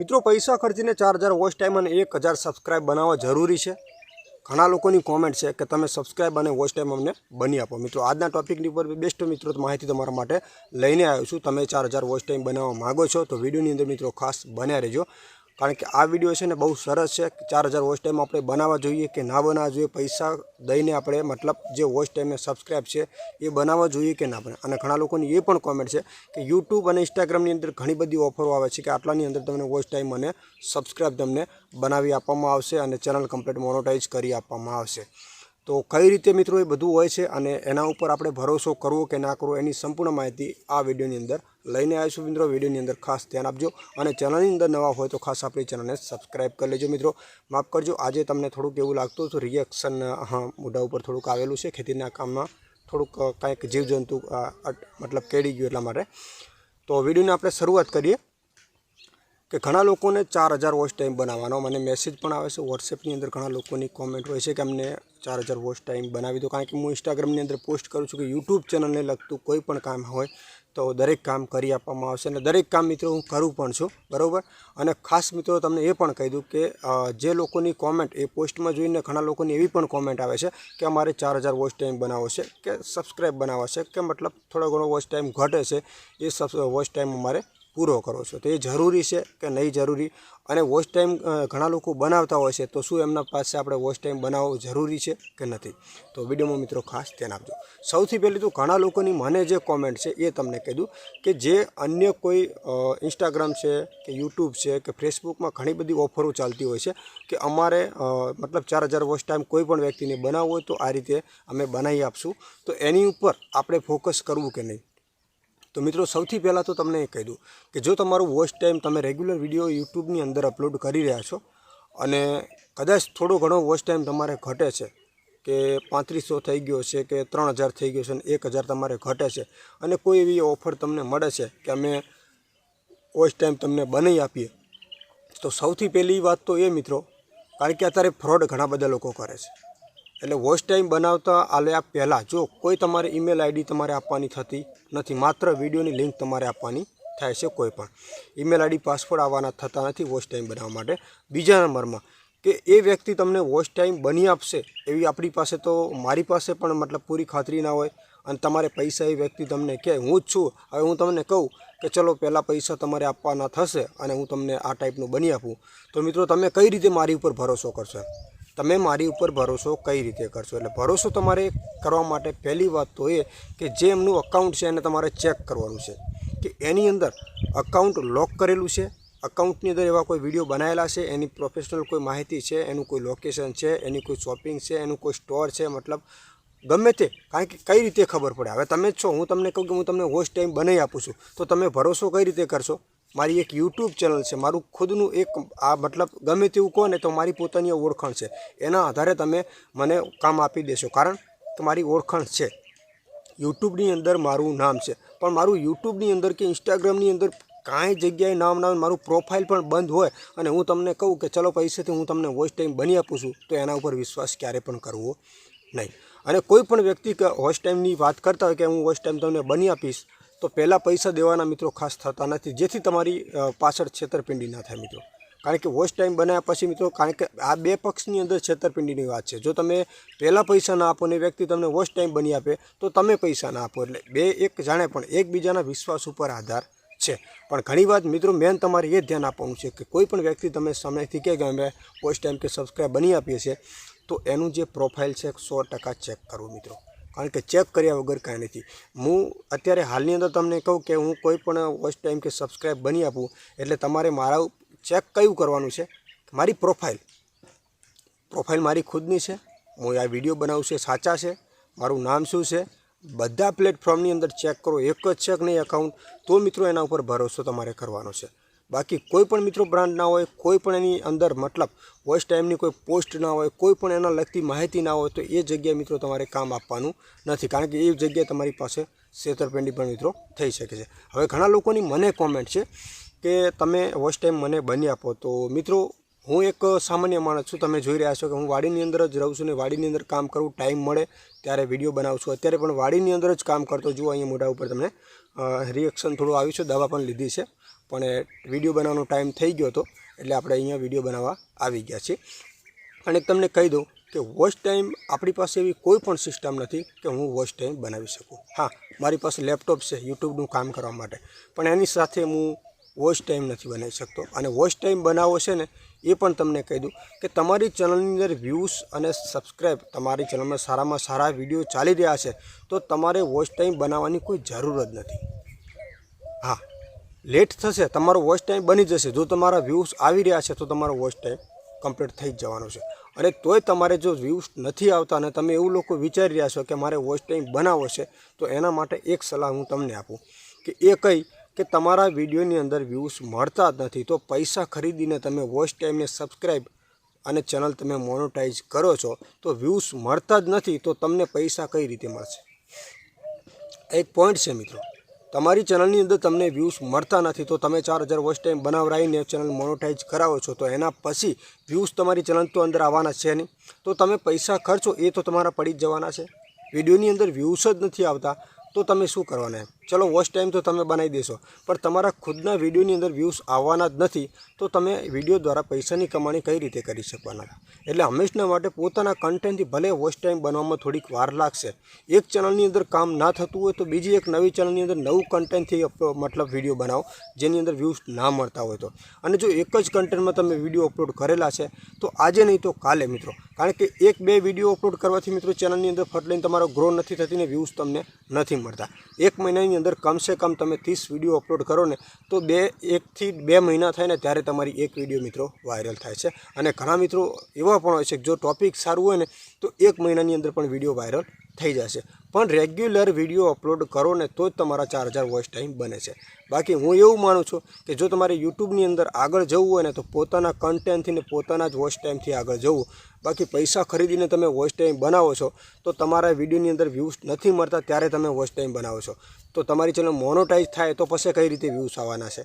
મિત્રો, પૈસા ખર્ચીને ચાર હજાર વોચ ટાઈમ અને એક હજાર સબસ્ક્રાઇબ બનાવવા જરૂરી છે. ઘણા લોકોની કોમેન્ટ છે કે તમે સબસ્ક્રાઇબ અને વોચ ટાઈમ અમને બની આપો. મિત્રો, આજના ટોપિકની ઉપર બેસ્ટ મિત્રો, માહિતી તમારા માટે લઈને આવ્યો છું. તમે ચાર હજાર વોચ ટાઈમ બનાવવા માગો છો તો વિડીયોની અંદર મિત્રો ખાસ બન્યા રહેજો. કારણ કે આ વીડિયો છે ને બહુ સરસ છે ચાર હજાર વોચ ટાઈમ આપણે બનાવવા જોઈએ કે ના બનાવવા જોઈએ, પૈસા દઈને આપણે મતલબ જે વોચ ટાઈમે સબસ્ક્રાઇબ છે એ બનાવવા જોઈએ કે ના બને અને ઘણા લોકોની એ પણ કોમેન્ટ છે કે યુટ્યુબ અને ઇન્સ્ટાગ્રામની અંદર ઘણી બધી ઓફરો આવે છે કે આટલાની અંદર તમને વોચ ટાઈમ અને સબસ્ક્રાઇબ તમને બનાવી આપવામાં આવશે અને ચેનલ કમ્પ્લીટ મોનોટાઈઝ કરી આપવામાં આવશે. તો કઈ રીતે મિત્રો એ બધું હોય છે અને એના ઉપર આપણે ભરોસો કરવો કે ના કરવો એની સંપૂર્ણ માહિતી આ વિડીયોની અંદર લઈને આવીશું મિત્રો. વિડીયોની અંદર ખાસ ધ્યાન આપજો અને ચેનલની અંદર નવા હોય તો ખાસ આપણી ચેનલને સબસ્ક્રાઈબ કરી લેજો મિત્રો. માફ કરજો, આજે તમને થોડુંક એવું લાગતું હતું રિએક્શન હા મોઢા ઉપર થોડુંક આવેલું છે, ખેતીના કામમાં થોડુંક કાંઈક જીવજંતુ મતલબ કેડી ગયું એટલા માટે. તો વિડીયોની આપણે શરૂઆત કરીએ. કે ઘણા લોકોને ચાર હજાર વોચ ટાઈમ બનાવવાનો મને મેસેજ પણ આવે છે. વોટ્સએપની અંદર ઘણા લોકોની કોમેન્ટ હોય છે કે અમને ચાર હજાર વોચ ટાઈમ બનાવી દો. કારણ કે હું ઇન્સ્ટાગ્રામની અંદર પોસ્ટ કરું છું કે યુટ્યુબ ચેનલને લગતું કોઈ પણ કામ હોય તો દરેક કામ કરી આપવામાં આવશે. અને દરેક કામ મિત્રો હું કરું પણ છું, બરાબર? અને ખાસ મિત્રો તમને એ પણ કહી દઉં કે જે લોકોની કોમેન્ટ એ પોસ્ટમાં જોઈને ઘણા લોકોની એવી પણ કોમેન્ટ આવે છે કે અમારે ચાર હજાર વોચ ટાઈમ બનાવવો છે, કે સબસ્ક્રાઈબ બનાવવા છે, કે મતલબ થોડો ઘણો વોચ ટાઈમ ઘટે છે, એ સબ વોચ ટાઈમ અમારે પૂરો કરો છો. તો એ જરૂરી છે કે નહીં જરૂરી? અને વોચ ટાઈમ ઘણા લોકો બનાવતા હોય છે, તો શું એમના પાસે આપણે વોચ ટાઈમ બનાવવો જરૂરી છે કે નથી? તો વિડીયોમાં મિત્રો ખાસ ધ્યાન આપજો. સૌથી પહેલી તો ઘણા લોકોની મને જે કોમેન્ટ છે એ તમને કહી કે જે અન્ય કોઈ ઇન્સ્ટાગ્રામ છે કે યુટ્યુબ છે કે ફેસબુકમાં ઘણી બધી ઓફરો ચાલતી હોય છે કે અમારે મતલબ ચાર હજાર વોચ ટાઈમ કોઈ પણ વ્યક્તિને બનાવવો હોય તો આ રીતે અમે બનાવી આપશું. તો એની ઉપર આપણે ફોકસ કરવું કે નહીં? તો મિત્રો, સૌથી પહેલાં તો તમને એ કહી દઉં કે જો તમારું વોચ ટાઈમ તમે રેગ્યુલર વીડિયો યુટ્યુબની અંદર અપલોડ કરી રહ્યા છો અને કદાચ થોડો ઘણો વોચ ટાઈમ તમારે ઘટે છે કે પાંત્રીસો થઈ ગયો છે કે ત્રણ હજાર થઈ ગયો છે અને એક હજાર તમારે ઘટે છે અને કોઈ એવી ઓફર તમને મળે છે કે અમે વોચ ટાઈમ તમને બનાવી આપીએ, તો સૌથી પહેલી વાત તો એ મિત્રો, કારણ કે અત્યારે ફ્રોડ ઘણા બધા લોકો કરે છે. એટલે વોઇસ ટાઈમ બનાવતા આલ્યા પહેલાં. જો કોઈ તમારે ઈમેલ આઈડી તમારે આપવાની થતી નથી, માત્ર વિડીયોની લિંક તમારે આપવાની થાય છે કોઈ પણ. ઈમેલ આઈડી, પાસવર્ડ આવવાના થતા નથી વોચ ટાઈમ બનાવવા માટે. બીજા નંબરમાં કે એ વ્યક્તિ તમને વોઇસ ટાઈમ બની આપશે એવી આપણી પાસે તો મારી પાસે પણ મતલબ પૂરી ખાતરી ના હોય અને તમારે પૈસા એ વ્યક્તિ તમને કહે, હું જ છું. હવે હું તમને કહું કે ચલો પહેલાં પૈસા તમારે આપવાના થશે અને હું તમને આ ટાઈપનું બની આપું. તો મિત્રો, તમે કઈ રીતે મારી ઉપર ભરોસો કરશો? તમે મારી ઉપર ભરોસો કઈ રીતે કરશો? એટલે ભરોસો તમારે કરવા માટે પહેલી વાત તો એ કે જે એમનું અકાઉન્ટ છે એને તમારે ચેક કરવાનું છે. કે એની અંદર અકાઉન્ટ લોક કરેલું છે? અકાઉન્ટની અંદર એવા કોઈ વીડિયો બનાવેલા છે? એની પ્રોફેશનલ કોઈ માહિતી છે? એનું કોઈ લોકેશન છે? એની કોઈ શોપિંગ છે? એનું કોઈ સ્ટોર છે? મતલબ ગમે તે, કારણ કે કઈ રીતે ખબર પડે? હવે તમે જ છો, હું તમને કહું કે હું તમને હોસ્ટ ટાઈમ બનાવી આપું છું. તો તમે ભરોસો કઈ રીતે કરશો? મારી એક યુટ્યુબ ચેનલ છે. મારું ખુદનું એક આ મતલબ ગમે તેવું કહો ને તો મારી પોતાની ઓળખાણ છે. એના આધારે તમે મને કામ આપી દેશો. કારણ કે મારી ઓળખાણ છે. યુટ્યુબની અંદર મારું નામ છે. પણ મારું યુટ્યુબની અંદર કે ઇન્સ્ટાગ્રામની અંદર કાંઈ જગ્યાએ નામ ના મારું પ્રોફાઇલ પણ બંધ હોય અને હું તમને કહું કે ચલો પૈસાથી હું તમને વોઇસ ટાઈમ બની આપું છું, તો એના ઉપર વિશ્વાસ ક્યારે પણ કરવો નહીં. અને કોઈ પણ વ્યક્તિ કે વોઇસ ટાઈમની વાત કરતા હોય કે હું વોઇસ ટાઈમ તમને બની આપીશ તો પહેલાં પૈસા દેવાના મિત્રો ખાસ થતા નથી. જેથી તમારી પાછળ છેતરપિંડી ના થાય મિત્રો. કારણ કે વોચ ટાઈમ બનાવ્યા પછી મિત્રો, કારણ કે આ બે પક્ષની અંદર છેતરપિંડીની વાત છે. જો તમે પહેલાં પૈસા ના આપો ને વ્યક્તિ તમને વોચ ટાઈમ બની આપે, તો તમે પૈસા ના આપો. એટલે બે એક જાણે પણ એકબીજાના વિશ્વાસ ઉપર આધાર છે. પણ ઘણી વાત મિત્રો મેન તમારે એ ધ્યાન આપવાનું છે કે કોઈ પણ વ્યક્તિ તમે સમયથી કે અમે વોચ ટાઈમ કે સબસ્ક્રાઈબ બની આપીએ છીએ, તો એનું જે પ્રોફાઇલ છે, સો ટકા ચેક કરવું મિત્રો. કારણ કે ચેક કર્યા વગર કાંઈ નથી. હું અત્યારે હાલની અંદર તમને કહું કે હું કોઈ પણ વોચ ટાઈમ કે સબસ્ક્રાઈબ બની આપું, એટલે તમારે મારા ચેક કયું કરવાનું છે? મારી પ્રોફાઇલ પ્રોફાઇલ મારી ખુદની છે. હું આ વીડિયો બનાવું છે સાચા છે. મારું નામ શું છે? બધા પ્લેટફોર્મની અંદર ચેક કરો. એક જ છે કે નહીં એકાઉન્ટ તો મિત્રો એના ઉપર ભરોસો તમારે કરવાનો છે. બાકી કોઈ પણ મિત્રો બ્રાન્ડ ના હોય, કોઈ પણ એની અંદર મતલબ વોઇસ ટાઈમની કોઈ પોસ્ટ ના હોય, કોઈ પણ એના લગતી માહિતી ના હોય, તો એ જગ્યાએ મિત્રો તમારે કામ આપવાનું નથી. કારણ કે એ જગ્યાએ તમારી પાસે છેતરપિંડી પણ મિત્રો થઈ શકે છે. હવે ઘણા લોકોની મને કોમેન્ટ છે કે તમે વોઇસ ટાઈમ મને બની આપો. તો મિત્રો, હું એક સામાન્ય માણસ છું. તમે જોઈ રહ્યા છો કે હું વાડીની અંદર જ રહું છું ને વાડીની અંદર કામ કરું ટાઈમ મળે ત્યારે વીડિયો બનાવું છું. અત્યારે પણ વાડીની અંદર જ કામ કરતો જુઓ અહીંયા મોઢા ઉપર તમને રિએક્શન થોડું આવ્યું છે. દવા પણ લીધી છે. પણ વીડિયો બનાવવાનો ટાઈમ થઈ ગયો હતો એટલે આપણે અહીંયા વીડિયો બનાવવા આવી ગયા છીએ. અને તમને કહી દઉં કે વોચ ટાઈમ આપણી પાસે એવી કોઈ પણ સિસ્ટમ નથી કે હું વોચ ટાઈમ બનાવી શકું. હા, મારી પાસે લેપટોપ છે, યુટ્યુબનું કામ કરવા માટે. પણ એની સાથે હું વોચ ટાઈમ નથી બનાવી શકતો. અને વોચ ટાઈમ બનાવવો છે ને, એ પણ તમને કહી દઉં કે તમારી ચેનલની અંદર વ્યૂઝ અને સબસ્ક્રાઈબ તમારી ચેનલમાં સારામાં સારા વીડિયો ચાલી રહ્યા છે, તો તમારે વોચ ટાઈમ બનાવવાની કોઈ જરૂર જ નથી. હા. લેટ થશે, તમારો વોચ ટાઈમ બની જશે. જો તમારા વ્યૂઝ આવી રહ્યા છે, તો તમારો વોચ ટાઈમ કમ્પ્લીટ થઈ જ જવાનો છે. અને તોય તમારે જો વ્યૂઝ નથી આવતા અને તમે એવું લોકો વિચારી રહ્યા છો કે મારે વોચ ટાઈમ બનાવવો છે, તો એના માટે એક સલાહ હું તમને આપું કે એ કહી કે તમારા વિડીયોની અંદર વ્યૂઝ મળતા જ નથી, તો પૈસા ખરીદીને તમે વોચ ટાઈમને સબસ્ક્રાઈબ અને ચેનલ તમે મોનોટાઈઝ કરો છો, તો વ્યૂઝ મળતા જ નથી, તો તમને પૈસા કઈ રીતે મળશે? એક પોઈન્ટ છે મિત્રો. તમારી ચેનલની અંદર તમને વ્યૂઝ મળતા નથી, તો તમે ચાર હજાર વોચ ટાઈમ બનાવરાઈને ચેનલ મોનોટાઈઝ કરાવો છો, તો એના પછી વ્યૂઝ તમારી ચેનલ તો અંદર આવવાના છે નહીં. તો તમે પૈસા ખર્ચો, એ તો તમારા પડી જ જવાના છે. વિડીયોની અંદર વ્યૂઝ જ નથી આવતા, તો તમે શું કરવાના એમ? ચલો વોચ ટાઈમ તો તમે બનાવી દેશો. પણ તમારા ખુદના વિડીયોની અંદર વ્યૂઝ આવવાના જ નથી, તો તમે વીડિયો દ્વારા પૈસાની કમાણી કઈ રીતે કરી શકવાના? એટલે હંમેશના માટે પોતાના કન્ટેન્ટથી ભલે વોચ ટાઈમ બનવામાં થોડીક વાર લાગશે. એક ચેનલની અંદર કામ ના થતું હોય તો બીજી એક નવી ચેનલની અંદર નવું કન્ટેન્ટથી મતલબ વીડિયો બનાવો, જેની અંદર વ્યૂઝ ના મળતા હોય તો. અને જો એક જ કન્ટેન્ટમાં તમે વીડિયો અપલોડ કરેલા છે, તો આજે નહીં તો કાલે મિત્રો. કારણ કે એક બે વીડિયો અપલોડ કરવાથી મિત્રો ચેનલની અંદર ફટ લઈને તમારો ગ્રો નથી થતી ને વ્યૂઝ તમને નથી મળતા. એક મહિનાની અંદર કમસે કમ તમે ત્રીસ વીડિયો અપલોડ કરો ને, તો બે, એકથી બે મહિના થાય ને ત્યારે તમારી એક વીડિયો મિત્રો વાયરલ થાય છે. અને ઘણા મિત્રો એવા પણ હોય છે કે જો ટોપિક સારું હોય ને, તો એક મહિનાની અંદર પણ વીડિયો વાયરલ થઈ જશે પણ રેગ્યુલર વીડિયો અપલોડ કરો ને તો જ તમારા ચાર હજાર વોઇસ ટાઈમ બને છે. બાકી હું એવું માનું છું કે જો તમારે યુટ્યુબની અંદર આગળ જવું હોય ને તો પોતાના કન્ટેન્ટથી ને પોતાના જ વોઇસ ટાઈમથી આગળ જવું. બાકી પૈસા ખરીદીને તમે વોઇસ ટાઈમ બનાવો છો તો તમારા વિડીયોની અંદર વ્યૂઝ નથી મળતા ત્યારે તમે વોઇસ ટાઈમ બનાવો છો. તો તમારી ચેનલ મોનોટાઈઝ થાય તો પછી કઈ રીતે વ્યૂઝ આવવાના છે?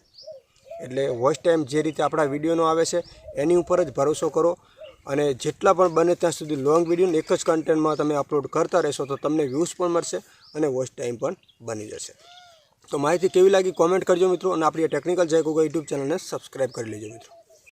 એટલે વોઇસ ટાઈમ જે રીતે આપણા વિડીયોનો આવે છે, એની ઉપર જ ભરોસો કરો. અને જેટલા પણ બને ત્યાં સુધી લોંગ વિડીયોને એક જ કન્ટેન્ટમાં તમે અપલોડ કરતા રહેશો તો તમને વ્યૂઝ પણ મળશે અને વોચ ટાઈમ પણ બની જશે. તો માહિતી કેવી લાગી? કોમેન્ટ કરજો મિત્રો અને આપણી ટેકનિકલ જય ગોગા યુટ્યુબ ચેનલને સબસ્ક્રાઈબ કરી લેજો મિત્રો.